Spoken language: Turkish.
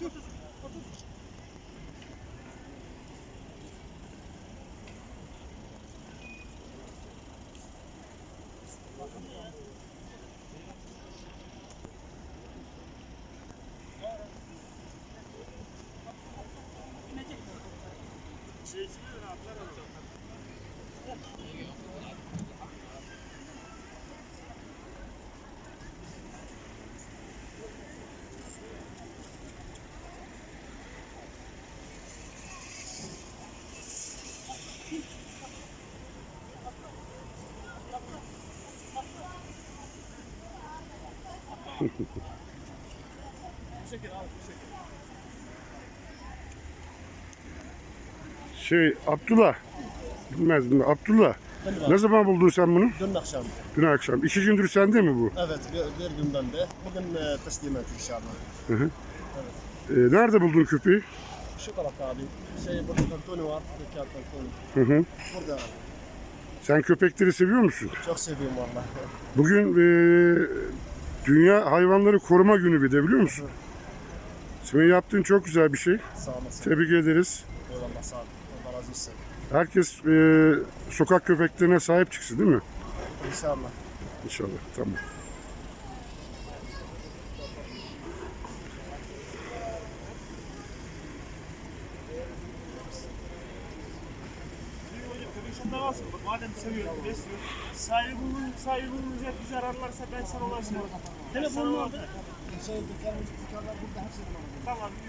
Tut, tut, tut. Şey, şimdi rahatlar alalım. Abdullah. Bilmez mi? Abdullah. Ne zaman buldun sen bunu? Dün akşam. Dün akşam. İki gündür sende mi bu? Evet, bir, bir günden de. Bugün e, teslim ettik inşallah. Ee, nerede buldun köpeği? Şu taraf abi. Şey burada kantoni var. Kağıt kantoni. Hı hı. Burada abi. Sen köpekleri seviyor musun? Çok seviyorum valla. Bugün e, Dünya Hayvanları Koruma Günü bir de biliyor musun? Senin yaptığın çok güzel bir şey. Sağ olasın. Tebrik ederiz. Eyvallah sağ ol. Allah razı olsun. Herkes e, sokak köpeklerine sahip çıksın değil mi? İnşallah. İnşallah. Tamam. Köpek kalsın. Bak Madem seviyorum, besliyorum. Sahibi bulun, sahibi bulunacak bizi ararlarsa ben sana ulaşırım. Telefonum orada. Şey dükkanlar burada hepsi Tamam,